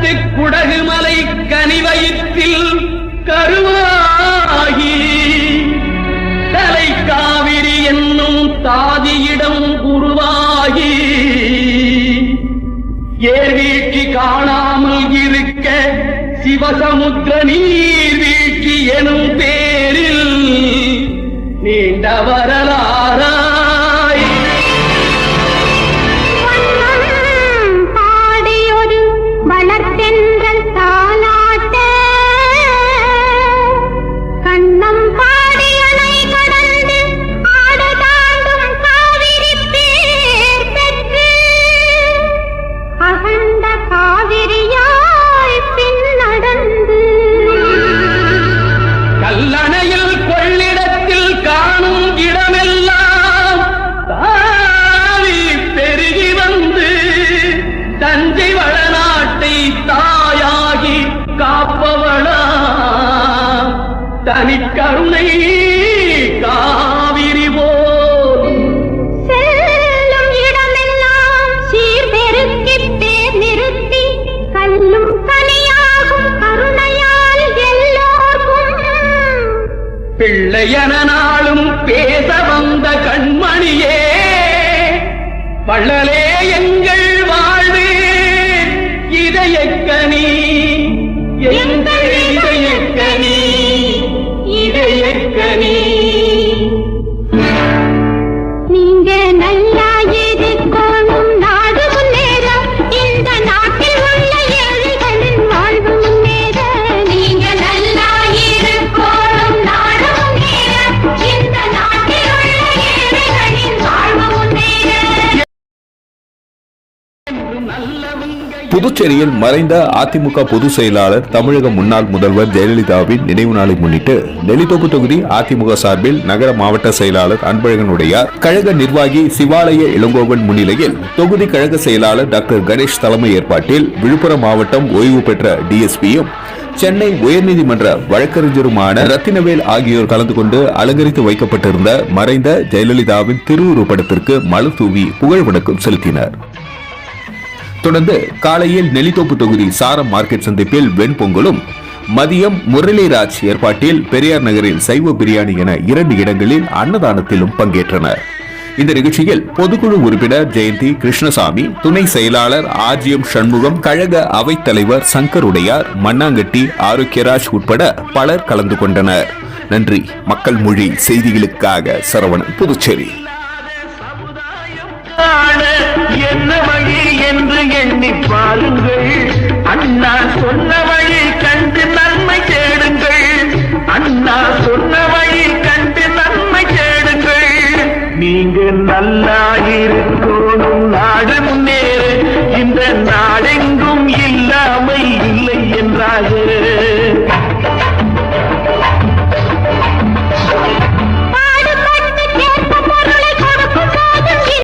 கருத்து குடகுமலை கனிவயிற்றில் கருவாகி. தலை காவிரி என்னும் தாதியிடம் உருவாகி. ஏர் வீழ்ச்சி காணாமல் இருக்க சிவசமுத்திர நீர் வீழ்ச்சி எனும் பேர் தனிக்கருணை காவிரி போல். செல்லும் இடமெல்லாம் சீர்பெருக்கி பேர் நிறுத்தி கல்லும் கனியாகும் கருணையால் எல்லோர்க்கும். பிள்ளையன நாளும் பேச வந்த கண்மணியே வள்ளலே எங்கள் இதயக்கனி நீங்க புதுச்சேரியில் மறைந்த அதிமுக பொதுச் செயலாளர் தமிழக முன்னாள் முதல்வர் ஜெயலலிதாவின் நினைவு நாளை முன்னிட்டு நெல்லித்தோப்பு தொகுதி அதிமுக சார்பில் நகர மாவட்ட செயலாளர் அன்பழகனுடையார் கழக நிர்வாகி சிவாலய இளங்கோவன் முன்னிலையில் தொகுதி கழக செயலாளர் டாக்டர் கணேஷ் தலைமை ஏற்பாட்டில் விழுப்புரம் மாவட்டம் ஓய்வு பெற்ற டிஎஸ்பியும் சென்னை உயர்நீதிமன்ற வழக்கறிஞருமான ரத்தினவேல் ஆகியோர் கலந்து கொண்டு அலங்கரித்து வைக்கப்பட்டிருந்த மறைந்த ஜெயலலிதாவின் திருவுருப்படத்திற்கு மலர் தூவி புகழ் வணக்கம் செலுத்தினர். தொடர்ந்து காலையில் நெல்லித்தோப்பு தொகுதி சாரம் மார்க்கெட் சந்திப்பில் வெண்பொங்கலும் மதியம் முரளிராஜ் ஏற்பாட்டில் பெரியார் நகரில் சைவ பிரியாணி என இரண்டு இடங்களில் அன்னதானத்திலும் பங்கேற்றனர். இந்த நிகழ்ச்சியில் பொதுக்குழு உறுப்பினர் ஜெயந்தி கிருஷ்ணசாமி துணை செயலாளர் ஆர்ஜிஎம் சண்முகம் கழக அவைத் தலைவர் சங்கர் உடையார் மண்ணாங்கட்டி ஆரோக்கியராஜ் உட்பட பலர் கலந்து கொண்டனர். நன்றி. மக்கள் மொழி செய்திகளுக்காக சரவணன் புதுச்சேரி. என்ன இருக்கணும் நாடு முன்னேறு இந்த